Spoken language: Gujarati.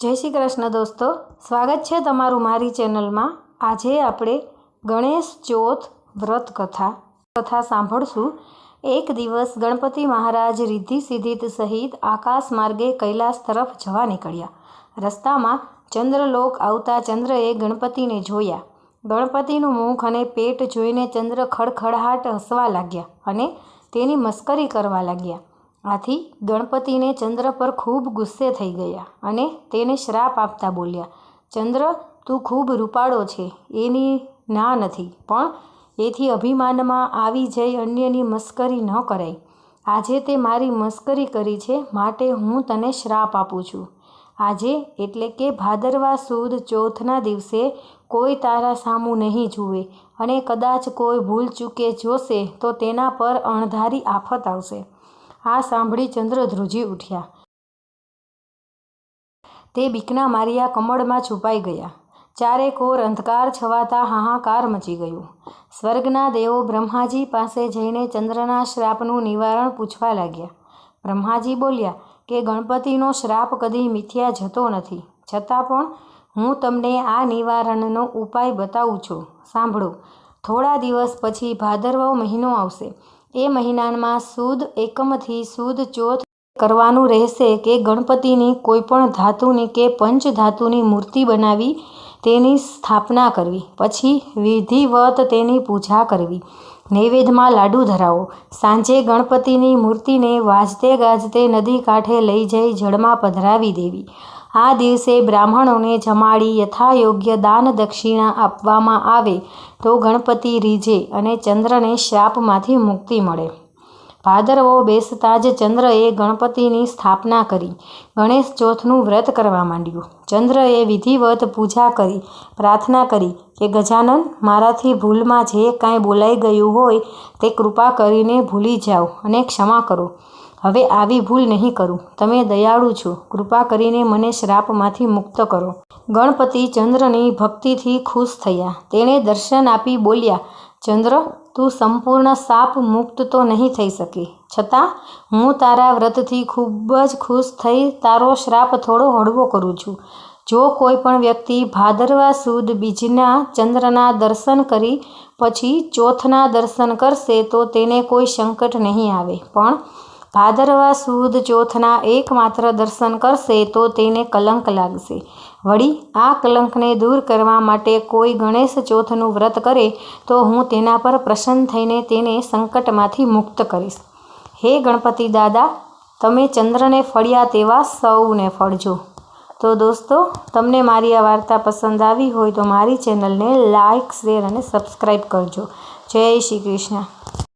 જય શ્રી કૃષ્ણ દોસ્તો. સ્વાગત છે તમારું મારી ચેનલમાં. આજે આપણે ગણેશ ચોથ વ્રત કથા કથા સાંભળશું. એક દિવસ ગણપતિ મહારાજ રિદ્ધિ સિદ્ધિત સહિત આકાશ માર્ગે કૈલાસ તરફ જવા નીકળ્યા. રસ્તામાં ચંદ્રલોક આવતા ચંદ્રએ ગણપતિને જોયા. ગણપતિનું મુખ અને પેટ જોઈને ચંદ્ર ખડખડાટ હસવા લાગ્યા અને તેની મસ્કરી કરવા લાગ્યા. આથી ગણપતિને ચંદ્ર પર ખૂબ ગુસ્સે થઈ ગયા અને તેને શ્રાપ આપતા બોલ્યા, ચંદ્ર, તું ખૂબ રૂપાળો છે, એની ના નથી, પણ એથી અભિમાનમાં આવી જઈ અન્યની મસ્કરી ન કરાય. આજે તે મારી મસ્કરી કરી છે, માટે હું તને શ્રાપ આપું છું. આજે એટલે કે ભાદરવા સુદ ચોથના દિવસે કોઈ તારા સામું નહીં જુએ અને કદાચ કોઈ ભૂલ ચૂકે જોશે તો તેના પર અણધારી આફત આવશે. આ સાંભળી ચંદ્ર ધ્રુજી ઉઠ્યા. તે બીકના માર્યા કમળમાં છુપાઈ ગયા. ચારે કોર અંધકાર છવાતા હાહાકાર મચી ગયું. સ્વર્ગના દેવો બ્રહ્માજી પાસે જઈને ચંદ્રના શ્રાપનું નિવારણ પૂછવા લાગ્યા. બ્રહ્માજી બોલ્યા કે, ગણપતિનો શ્રાપ કદી મિથ્યા જતો નથી. છતાં પણ હું તમને આ નિવારણનો ઉપાય બતાવું છું. સાંભળો. થોડા દિવસ પછી ભાદરવો મહિનો આવશે. એ મહિનામાં સુદ એકમથી સુદ ચોથ કરવાનું રહેશે કે ગણપતિની કોઈપણ ધાતુની કે પંચ ધાતુની મૂર્તિ બનાવી તેની સ્થાપના કરવી. પછી વિધિવત તેની પૂજા કરવી. નૈવેદ્યમાં લાડુ ધરાવો. સાંજે ગણપતિની મૂર્તિને વાજતે ગાજતે નદી કાંઠે લઈ જઈ જળમાં પધરાવી દેવી. આ દિવસે બ્રાહ્મણોને જમાડી યથાયોગ્ય દાન દક્ષિણા આપવામાં આવે તો ગણપતિ રીઝે અને ચંદ્રને શ્રાપમાંથી મુક્તિ મળે. ભાદરવો બેસતા જ ચંદ્રએ ગણપતિની સ્થાપના કરી. ગણેશ ચોથનું વ્રત કરવા માંડ્યું. ચંદ્રએ વિધિવત પૂજા કરી, પ્રાર્થના કરી કે, ગજાનન, મારાથી ભૂલમાં જે કાંઈ બોલાઈ ગયું હોય તે કૃપા કરીને ભૂલી જાઓ અને ક્ષમા કરો. હવે આવી ભૂલ નહીં કરું. તમે દયાળુ છો. કૃપા કરીને મને શ્રાપમાંથી મુક્ત કરો. ગણપતિ ચંદ્રની ભક્તિથી ખુશ થયા. તેણે દર્શન આપી બોલ્યા, ચંદ્ર, તું સંપૂર્ણ સાપ મુક્ત તો નહીં થઈ શકે. છતાં, હું તારા વ્રતથી ખૂબ જ ખુશ થઈ તારો શ્રાપ થોડો હળવો કરું છું. જો કોઈ પણ વ્યક્તિ ભાદરવા સુદ બીજના ચંદ્રના દર્શન કરી પછી ચોથના દર્શન કરશે તો તેને કોઈ સંકટ નહીં આવે. પણ ભાદરવા સુદ ચોથના એકમાત્ર દર્શન કરશે તો તેને કલંક લાગશે. વળી, આ કલંકને દૂર કરવા માટે કોઈ ગણેશ ચોથનું વ્રત કરે તો હું તેના પર પ્રસન્ન થઈને તેને સંકટમાંથી મુક્ત કરીશ. હે ગણપતિ દાદા, તમે ચંદ્રને ફળ્યા તેવા સૌને ફળજો. તો દોસ્તો, તમને મારી આ વાર્તા પસંદ આવી હોય તો મારી ચેનલને લાઇક શેર અને સબસ્ક્રાઈબ કરજો. જય શ્રી કૃષ્ણ.